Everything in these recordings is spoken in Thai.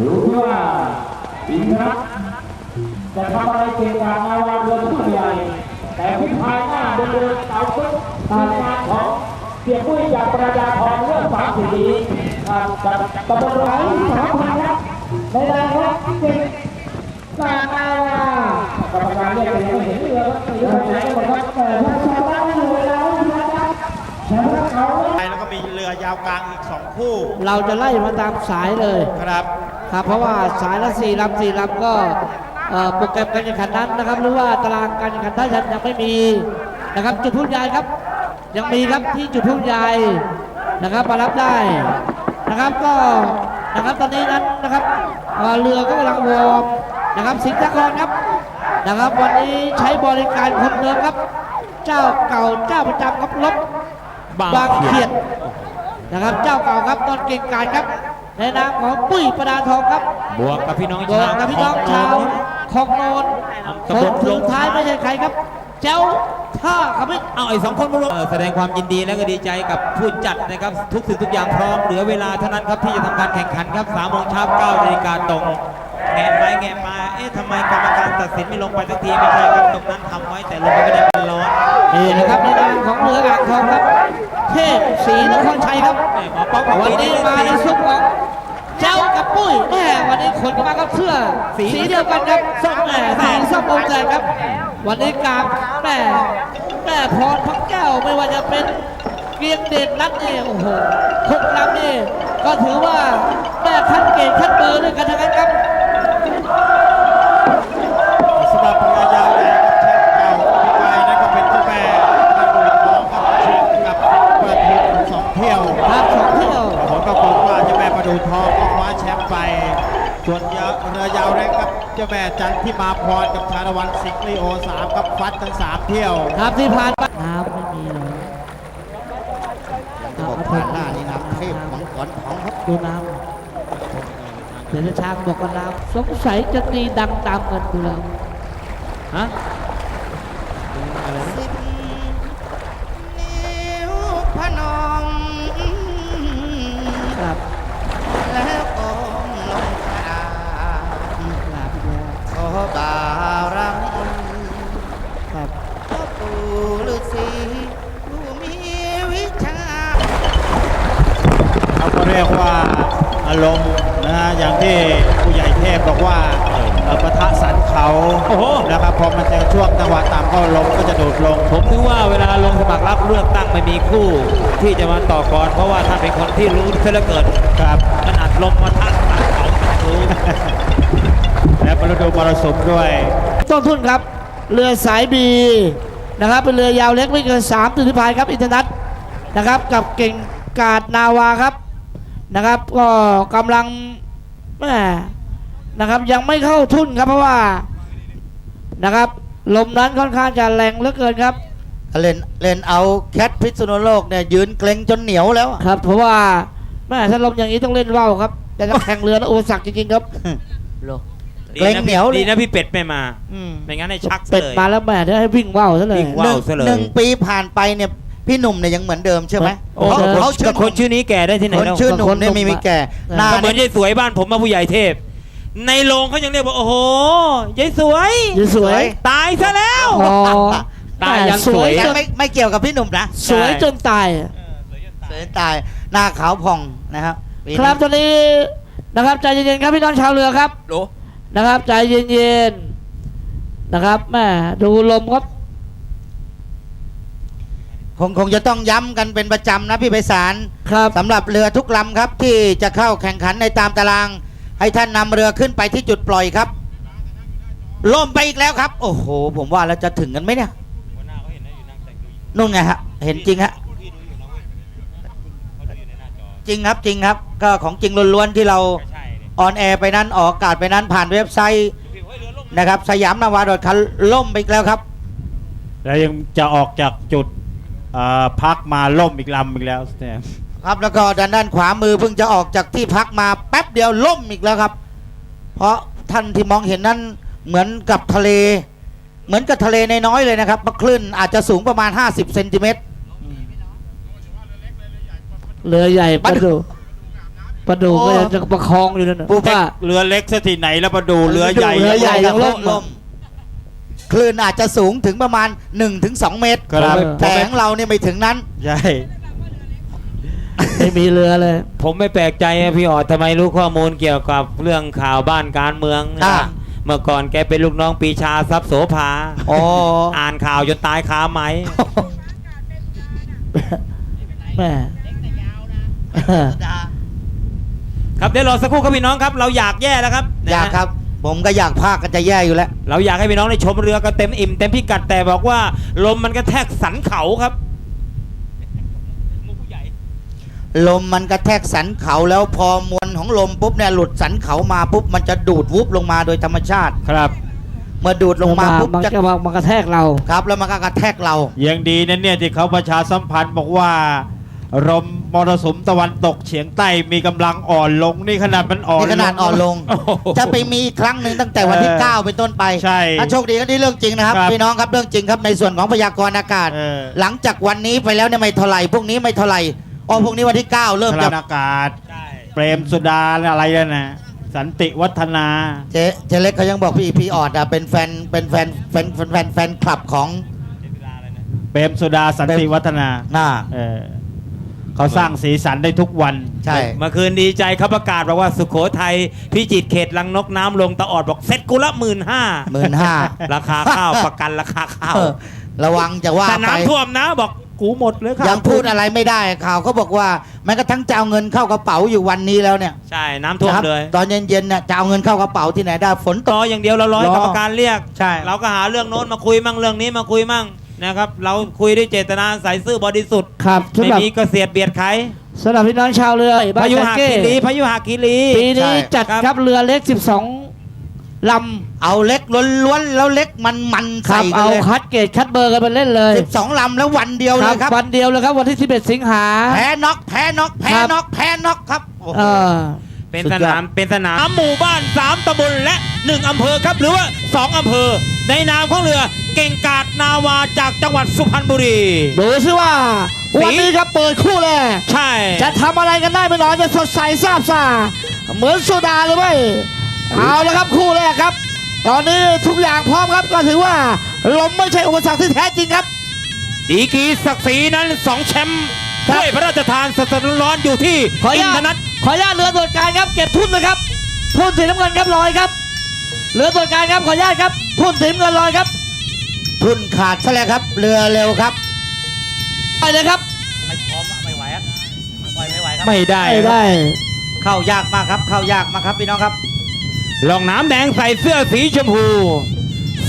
รู้ว่าอินทรัตจะทำอะไรเกี่ยวกับนาวาเรือผู้ใหญ่แต่ผู้ภายหน้าเดินเอาปุ๊บตามาของเสียปุ้ยจากประดาทองเรื่องสามสีครับกับตำบลไหลสามพันครับในแรงครับเก่งกาณาวากรรมการเรียกไปยังไม่เห็นเรือครับเรือไหนกันหมดครับแต่ถ้าชาวบ้านอยู่แล้วนะครับแชมป์เขาแล้วก็มีเรือยาวกลางอีก2คู่ เราจะไล่มาตามสายเลยครับ ครับเพราะว่าสายละสี่ลำสี่ลำก็โปรแกรมการแข่งขันนั้นนะครับ หรือว่าตารางการแข่งขันท่านยังไม่มีนะครับ จุดพุ่งใหญ่ครับ ยังมีครับที่จุดพุ่งใหญ่นะครับมารับได้นะครับก็นะครับตอนนี้นั้นนะครับเอ่อเรือก็กำลังวอร์มนะครับสิงห์นครครับนะครับ วันนี้ใช้บริการคนเดิมครับ เจ้าเก่าเจ้าประจำครับลบบางเขียดนะครับ เจ้าเก่าครับตอนเก่งกาจครับ ในนามของปุ้ยประดาทองครับบวกกับพี่น้องบอชากวกับพี่น้องชาวคลองโนนคตำบนลสุดท้ายไม่ใช่ใครครับ เจ้าท่าครับพี่เอาไอ้สองคนมารวมเอ่อแสดงความยินดีและก็ดีใจกับผู้จัดนะครับ ทุกสิ่งทุกอย่างพร้อมเหลือเวลาเท่านั้นครับที่จะทำการแข่งขันครับสามโมงเช้าเก้านาฬิกาตรงแงะไปแงะมาเอ๊ะทำไมกรรมการตัดสินไม่ลงไปสักทีไม่ใช่ครับตรงนั้นทำไว้แต่ลงไปไม่ได้มันร้อน นี่นะครับในนามของเรืออ่างทองครับ เทพศรีนครชัยครับแหม่หมอป๊อกบอกวันนี้มาในซุปของเจ้ากับปุ้ยแม่วันนี้ขนกันมาครับเสื้อสีเดียวกันครับส้มแม่สีส้มอมแดงครับ วันนี้กราบแม่แม่พรพักแก้วไม่ว่าจะเป็นเกรียงเด่นรัตน์นี่โอ้โหทุกลำนี่ก็ถือว่าแม่ขั้นเกรดขั้นเบอร์ด้วยกันทั้งนั้นครับ สำหรับเรือยาวใหญ่กับแชมป์เก่าพี่กายนั่นก็เป็นเจ้าแม่กระดูกทองครับชิงกับประทุมสองเที่ยว ครับสองเที่ยว ผลปรากฏว่าเจ้าแม่ประดูทองก็คว้าแชมป์ไป ส่วนเรือยาวเล็กครับเจ้าแม่จันที่มาพรกับชาละวันสิงห์ลีโอสามครับฟัดทั้งสามเที่ยวครับที่ผ่านไปน้ำไม่มีเลยบอกผ่านหน้านี่น้ำเทพของก่อนของครับดูน้ำเดี๋ยวจะช้างบอกว่าน้ำสงสัยจะตีดังตามกันดูแล้วฮะ เขาก็เรียกว่าอารมณ์นะฮะอย่างที่ผู้ใหญ่เทพบอกว่าเอ่อปะทะสันเขาโอ้โห นะครับพอมันเจอช่วงจังหวะต่ำก็ลมก็จะดูดลง ผมถือว่าเวลาลงสมัครรับเลือกตั้งไม่มีคู่ ที่จะมาต่อกรเพราะว่าท่านเป็นคนที่รู้เสียเหลือเกินครับขนาดลมมาทักเขารู้และฤดูมรสุมด้วย ต้นทุนครับ เรือสายบีนะครับ เป็นเรือยาวเล็กไม่เกิน3ตุลิพายครับ อินทนัทนะครับ กับเก่งกาดนาวาครับ นะครับ ก็กำลังแม่นะครับ ยังไม่เข้าทุนครับเพราะว่านะครับ ลมนั้นค่อนข้างจะแรงเหลือเกินครับ เล่นเล่นเอาแคทพิษณุโลกเนี่ยยืนเกรงจนเหนียวแล้วครับ เพราะว่าแม่ถ้าลมอย่างนี้ต้องเล่นว่าวครับ แต่ถ้าแข่งเรือนะอุปสรรคจริงๆครับดีเกรงนะเหนียวเลยดีนะพี่เป็ดไม่มาอืมไม่งั้นให้ชักซะเป็ดเลยมาแล้วแม่จะให้วิ่งว่าวซะเลยวิ่งว่าวซะเลยหนึ่งปีผ่านไปเนี่ย พี่หนุ่มเนี่ยยังเหมือนเดิมใช่ไหมโอ้เขาโหเขาชื่กับคนชื่อนี้แก่ได้ที่ไหนคนแล้วชื่อหนุ่มเนี่ยไม่มีแก่หน้าก็เหมือนเนี่ยยายสวยบ้านผมมาผู้ใหญ่เทพ ในโรงเขายังเรียกว่าโอ้โหยายสวยยืนสวยตายซะแล้ว อ๋อตายยังสวยจยังนไม่ไม่เกี่ยวกับพี่หนุ่มนะสวยจนตายเสือตายหน้าขาวผ่องนะครับปีนี้ครับตอนนี้นะครับใจเย็นๆครับพี่น้องชาวเรือครับนะครับใจเย็นๆนะครับแม่ดูลมครับ คงคงจะต้องย้ำกันเป็นประจำนะพี่ไพศาลครับ สำหรับเรือทุกลำครับที่จะเข้าแข่งขันในตามตาราง ให้ท่านนำเรือขึ้นไปที่จุดปล่อยครับล่มไปอีกแล้วครับ โอ้โห ผมว่าเราจะถึงกันไหมเนี่ยนู่นไงฮะเห็นจริงฮะจริงครับจริงครับ ก็ของจริงล้วนๆที่เราออนแอร์ไปนั้นออกอากาศไปนั้นผ่านเว็บไซต์นะครับสยามนาวาดอทคันล่มไปอีกแล้วครับ แล้วยังจะออกจากจุดเอ่อ พักมาล่มอีกลำอีกแล้วแซมครับแล้วก็ด้านด้านขวามือเพิ่งจะออกจากที่พักมาแป๊บเดียวล่มอีกแล้วครับ เพราะท่านที่มองเห็นนั้นเหมือนกับทะเล เหมือนกับทะเลในน้อยๆเลยนะครับเพราะคลื่นอาจจะสูงประมาณ 50เซนติเมตรเรือใหญ่ประดูประดูก็ยังจะประคองอยู่นั่นน่ะผู้ว่าเรือเล็กซะที่ไหนแล้วมาดูเรือใหญ่เรือใหญ่ยังล่มลม คลื่นอาจจะสูงถึงประมาณ 1-2 เมตรครับแต่ของเราเนี่ยไม่ถึงนั้น ใช่ ไม่มีเรือเลย ผมไม่แปลกใจอะพี่ออดทำไมรู้ข้อมูลเกี่ยวกับเรื่องข่าวบ้านการเมืองนะอ่า เมื่อก่อนแกเป็นลูกน้องปีชาทรัพย์โสภาอ๋อ อ่านข่าวจนตายคาไหม แม่ครับเดี๋ยวรอสักครู่ครับพี่น้องครับ เราอยากแย่แล้วครับอยากครับ ผมก็อยากพากกันจะแย่อยู่แล้ว เราอยากให้พี่น้องได้ชมเรือกันเต็มอิ่มเต็มพิกัดแต่บอกว่า ลมมันกระแทกสันเขาครับลมมันกระแทกสันเขาแล้วพอมวลของลมปุ๊บเนี่ยหลุดสันเขามาปุ๊บมันจะดูดวุบลงมาโดยธรรมชาติครับ เมื่อดูดลงมาปุ๊บมันจะจะมากระแทกเรา ครับ แล้วมันก็กระแทกเรา ยังดีนะเนี่ยที่เขาประชาสัมพันธ์บอกว่า ลมมรสุมตะวันตกเฉียงใต้มีกำลังอ่อนลงนี่ขนาดมันอ่อนนี่ขนาดอ่อนลงโอ้โห จะไปมีอีกครั้งหนึ่งตั้งแต่วันที่ เออ9 เป็นต้นไปใช่ถ้าโชคดีก็นี่เรื่องจริงนะครับครับพี่น้องครับเรื่องจริงครับในส่วนของพยากรณ์อากาศ เออ หลังจากวันนี้ไปแล้วเนี่ยไม่เท่าไหร่พรุ่งนี้ไม่เท่าไหร่อ๋อพรุ่งนี้วันที่ 9 เริ่มพจะลังอากาศเปรมสุดาอะไรนั่นนะสันติวัฒนา เจ๊เจ๊เล็กเขายังบอกพี่พี่ออดอะเป็นแฟนเป็นแฟนแฟนแฟนแฟนแฟนคลับของเปรมสุดาสันติวัฒนา หน้า เออ เขาสร้างสีสันได้ทุกวัน ใช่ เมื่อคืนดีใจเขาประกาศบอกว่าสุโขทัยพิจิตรเขตลังนกน้ำลงตะออดบอกเซ็ตกูละหมื่นห้าหมื่นห้าราคาข้าวประกันราคาข้าวเออระวังจะว่าแต่ไปน้ำท่วมนะบอกกูหมดเลยครับยังพูดอะไรไม่ได้ข่าวเขาบอกว่าแม้กระทั่งจะเอาเงินเข้ากระเป๋าอยู่วันนี้แล้วเนี่ยใช่น้ำท่วมนะครับเลยตอนเย็นๆเนี่ยจะเอาเงินเข้ากระเป๋าที่ไหนได้ฝนตต่อกอย่างเดียวเราร้อยรอ กรรมการเรียก ใช่ เราก็หาเรื่องโน้นมาคุยมั่งเรื่องนี้มาคุยมั่ง นะครับ เราคุยด้วยเจตนาใส่ซื่อบริสุทธิ์ครับไม่สำหรับมีกระเสียดเบียดใครสำหรับพี่น้องชาวเรือบ้าพานยุจัหาเก้คีรีพายุหาคีรี ปีนี้จัดครับครับเรือเล็ก 12ลำเอาเล็กล้วนๆแล้วเล็กมันมันๆครัใส่บกันเอาเลยคัดเกรดคัดเบอร์กันไปเล่นเลยสิบสองลำแล้ววันเดียวเลยครับ วันเดียวเลยครับวันที่ 11 สิงหา แพ้น็อกแพ้น็อกแพ้ครับ น็อกแพ้น็อกครับโอ้โห เออ เป็นสุดสยอดนามเป็นสนามสามหมู่บ้านสามตำบลและหนึ่งอำเภอครับหรือว่าสองอำเภอ ในนามของเรือ เก่งกาดนาวาจากจังหวัดสุพรรณบุรี ดูซิว่าวันนี้ครับเปิดคู่แรกใช่ จะทำอะไรกันได้ไม่น้อยจะสดใสซาบซ่าเหมือนโซดาหรือไม่เอาแล้วครับคู่แรกครับ ตอนนี้ทุกอย่างพร้อมครับก็ถือว่าลมไม่ใช่อุปสรรคที่แท้จริงครับ ดีกรีศักดิ์ศรีนั้นสองแชมป์ครับถ้วยพระราชทานสดๆร้อนๆอยู่ที่ขออนุอินญาทตนัทขออนุญาตเรือตรวจการครับเก็บทุนนะครับทุนสีน้ำเงินครับลอยครับเรือตรวจการครับขออนุญาตครับทุนสีน้ำเงินลอยครับ ทุนขาดซะแล้วครับ เรือเร็วครับไปเลยครับ ไม่ได้ไม่ได้ เข้ายากมากครับ เข้ายากมากครับพี่น้องครับ ลองน้ำแดงใส่เสื้อสีชมพู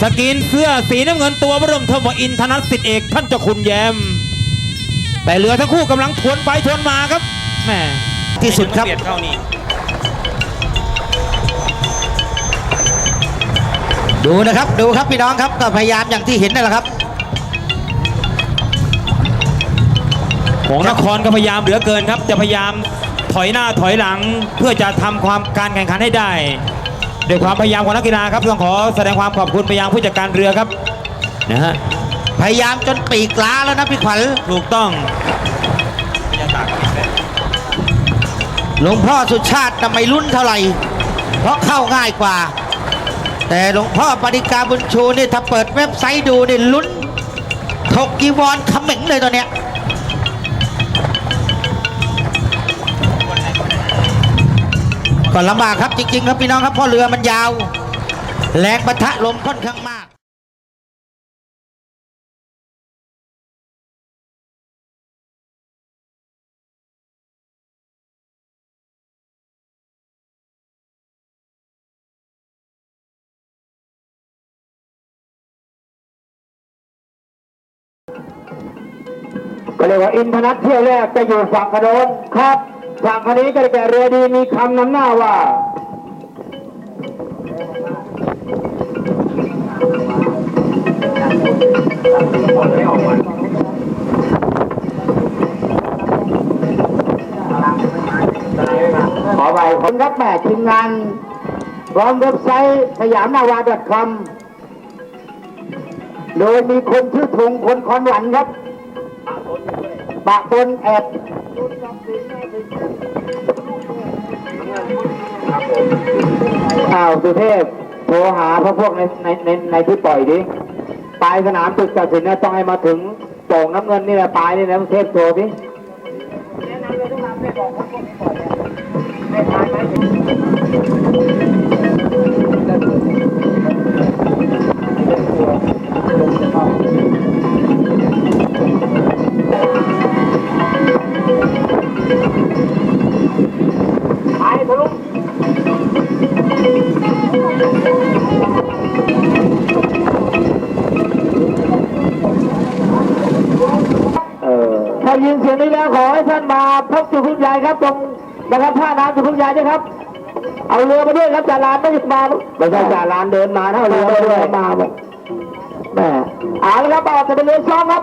สกรีนเสื้อสีน้ำเงินตัวบรมเทวอินทนัทสิทธิเอกท่านเจ้าคุณแยม แต่เรือทั้งคู่กำลังทวนไปทวนมาครับแหม่ที่สุดครับ เบียดเข้านี่ ดูนะครับ ดูครับพี่น้องครับก็พยายามอย่างที่เห็นนั่นแหละครับ ของนครก็พยายามเหลือเกินครับ จะพยายามถอยหน้าถอยหลังเพื่อจะทำความการแข่งขันให้ได้ด้วยความพยายามของนักกีฬาครับต้องขอแสดงความขอบคุณไปยังผู้จัดการเรือครับนะฮะพยายามจนปีกล้าแล้วนะพี่ขวัญถูกต้องหลวงพ่อสุชาติทำไมรุ่นเท่าไหร่ เพราะเข้าง่ายกว่า แต่หลวงพ่อปริกาบุญชูนี่ถ้าเปิดเว็บไซต์ดูนี่ลุ้นถกกีวรขมิงเลยตอนเนี้ยก็ลำบากครับจริงๆ ครับพี่น้องครับพ่อเรือมันยาว แรงปะทะลมค่อนข้างมาก ก็เรียกว่าอินทนัทเที่ยวแรกจะอยู่ฝั่งขนนครับฝั่งคนนี้ก็ได้แก่เรือดีมีคำนำหน้าว่าขอไปคนรับแม่ทีมงานพร้อมเว็บไซต์สยามนาวา .com โดยมีคนชื่อธงคนคอนหวันครับปะปนแอบอ้าวสุเทพโทรหาพวกพวกในในในในที่ปล่อยดิปลายสนามตึกตัดสินเนี่ยต้องให้มาถึงโป่งน้ำเงินนี่แหละปลายนี่นะสุเทพโทรดิ ถ้ายินเสียงนี้แล้วขอให้ท่านมาพบจุดพุ่งใหญ่ครับตรงนะครับท่าน้ำจุดพุ่งใหญ่ด้วยครับ เอาเรือมาด้วยครับจ่าลานไม่หยุดมาไม่ใช่จ่าลานเดินมานะเอาเรือมาด้วยมาบอกแม่ เอาละครับบอกจะเป็นเรือซ้อมครับ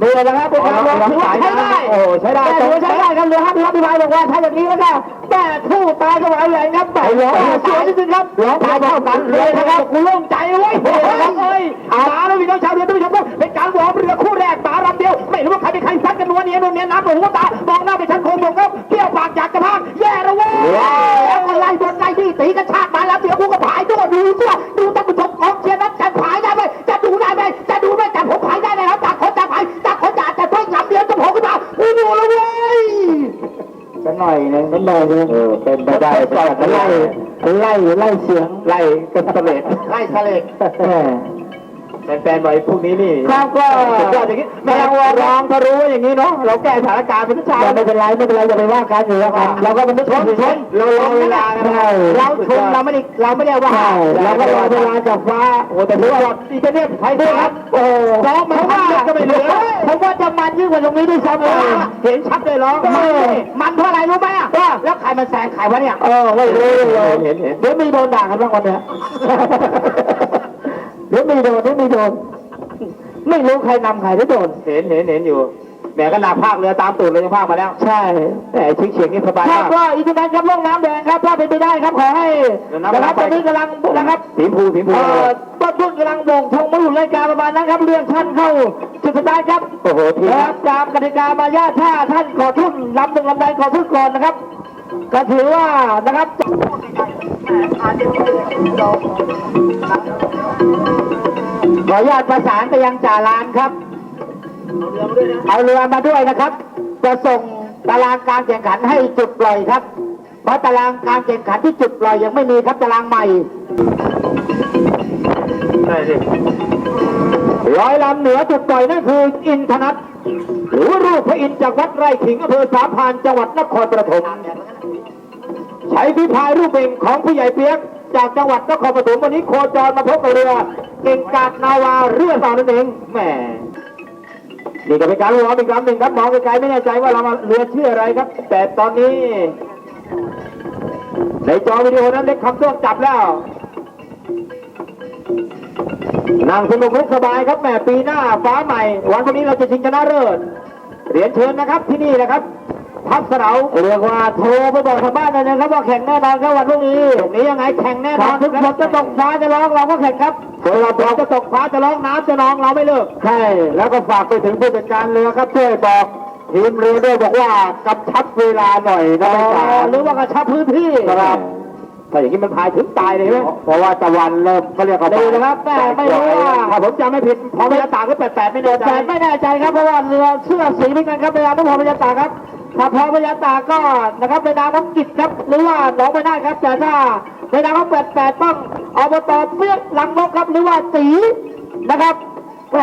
ดูเลยนะครับเป็นการลงถือว่าใช้ได้โอ้ใช้ได้ถือว่าใช้ได้ครับเรือครับพี่ครับพี่พายบอกว่าถ้าอย่างนี้แล้วก็แม่ทู่ตายก็ไหวใหญ่ครับแต่ร้องสียนิงครับร้องตายเท่ากันเลยนะครับกูโล่งใจเว้ยเอ้ยมาแล้วพี่น้องชาวเรือท่านผู้ชมครับเป็นการวอร์มเรือคู่แรกมาลำเดียวไม่รู้ว่าใครเป็นใครซัดกันนัวเนียนัวเนียน้ำหลงหัวตามองหน้าไปชั้นโคมผมครับเปรี้ยวปากอยากจะพากแย่แล้วเว้ยแล้วก็ไล่บนไล่ที่ตีกระชากมาแล้วเดี๋ยวกูก็ผายด้วยดูด้วยดูท่ หน่อยนึงสักหน่อยนึงเออเป็นไปได้เป็นไล่ไล่ไล่เสียงไล่กระเสลดไล่ทะเล แฟนๆบ่อยพวกนี้นี่ครับก็ยอดอย่างนี้แม่งร้องก็รู้ว่าอย่างนี้เนาะเราแก้สถานการณ์เป็นทุกชายไม่เป็นไรไม่เป็นไรจะไปว่ากันอยู่แล้วกันเราก็มันชนชนเรารอเวลากันเราชนเราไม่ได้เราไม่ได้ว่าเราก็รอเวลาจากฟ้าโอ้แต่ถือว่าดีกันเนี่ยไทยครับโอ้ร้องมาว่าก็ไม่เหลือผมว่าจะมันยิ่งกว่าตรงนี้ด้วยซ้ำเห็นชัดเลยร้องมันเพราะอะไรรู้ไหมอะแล้วใครมันแซงใครวะเนี่ยเออไม่รู้เลยเห็นเห็นเดี๋ยวมีโดนด่ากันบ้างวันเนี้ย เดี๋ยวมีโดนเดี๋ยวมีโดน ไม่รู้ใครนำใครได้โดน เห็นเห็นเห็นอยู่แหมก็หนาภาคเรือตามตูดเลยยังภาคมาแล้ว ใช่แต่ชิงเฉียงนี่สบายมากก็อีกทีนั้นครับล่องน้ำแดงครับถ้าเป็นไปได้ครับขอให้นะครับตอนนี้กำลังนะครับ สีพูสีพูต้นทุนกำลังโบ่งทงมาอยู่รายการประมาณนั้นครับเรื่องท่านเข้าจุดสุดท้ายครับโอ้โหทีครับตามกติกามารยาทถ้าท่านขอทุนลำหนึ่งลำใดขอทุนก่อนนะครับ ก็ถือว่านะครับข ออนุญาตประสานไปยังจ่าลานครับ เอาเรือมาด้วยนะครับ จะส่งตารางการแข่งขันให้จุดปล่อยครับ เพราะตารางการแข่งขันที่จุดปล่อยยังไม่มีครับตารางใหม่ร้อยลำเหนือจุดปล่อยนั่นคืออินทนัทหรือว่ารูปพระอินทร์จากวัดไร่ขิงอำเภอสามพรานจังหวัดนครปฐมใช้พิพายรูปเบ่งของผู้ใหญ่เปียก จากจังหวัดนครปฐมวันนี้โคจรมาพบกับเรือเก่งกาดนาวาเรือสาวนั่นเองแหมนี่ก็เป็นการวอร์มอีกครั้งหนึ่งครับมองไกลๆไม่แน่ใจว่าเรามาเรือชื่ออะไรครับ แต่ตอนนี้ ในจอวิดีโอนั้นได้คำต้อจับแล้วนั่งสนุกลุกสบายครับแหมปีหน้าฟ้าใหม่ วันพรุ่งนี้เราจะชิงชนะเลิศเรียนเชิญนะครับที่นี่นะครับ พับเสนาเรียกว่าโทรไปบอกชาวบ้านเลยนะครับว่าแข่งแน่นอนครับวันพรุ่งนี้ตรงนี้ยังไงแข่งแน่นอนทุกคนจะตกฟ้าจะร้องเราก็แข่งครับส่วนเราเราจะตกฟ้าจะร้องน้ำจะนองเราไม่เลิกใช่แล้วก็ฝากไปถึงผู้จัดการเรือครับช่วยบอกทีมเรือด้วยบอกว่ากระชับเวลาหน่อยนะหรือว่ากระชับพื้นที่ครับ ถ้าอย่างนี้มันพายถึงตายเลยไหมเพราะว่าตะวันเริ่มก็เรียกว่าดีนะครับแต่ไม่รู้ว่าถ้าผมจำไม่ผิดพอพยาตากก็แปดแปดไม่แน่ใจแปดไม่แน่ใจครับเพราะว่าเรือเสื้อสีเหมือนกันครับเวลาต้องพอพยาตากครับถ้าพอพยาตากก็นะครับในนามน้ำกิจครับหรือว่าหนองไม่ได้ครับ แต่ถ้าในนามน้ำแปดแปดต้องอบตเปี้ยกลังนกครับหรือว่าตีนะครับแหม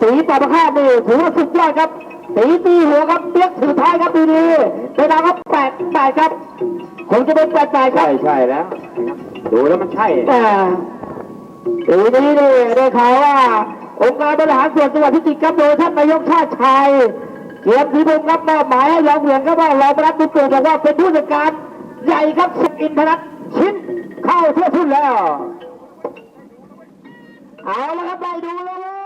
ตีปาประคานี่ถือว่าสุดยอดครับ ตีตีหัวครับเปี้ยกถือท้ายครับดีๆในนามครับแปดแปดครับคงจะเป็นแปดแปดครับใช่ใช่แล้ว ดูแล้วมันใช่แต่ปีนี้นี่ได้ข่าวว่าองค์การบริหารส่วนจังหวัดพิจิตรครับโดยท่านนายกชาติชัยเกียรติพงศ์ครับมอบหมายให้รองเหวียงครับว่ารองประหลัดบุญเกิดบอกว่าเป็นผู้จัดการใหญ่ครับสุอินทรัตน์ชิ้นเข้าเพื่อทุนแล้ว เอาละครับไปดูเลย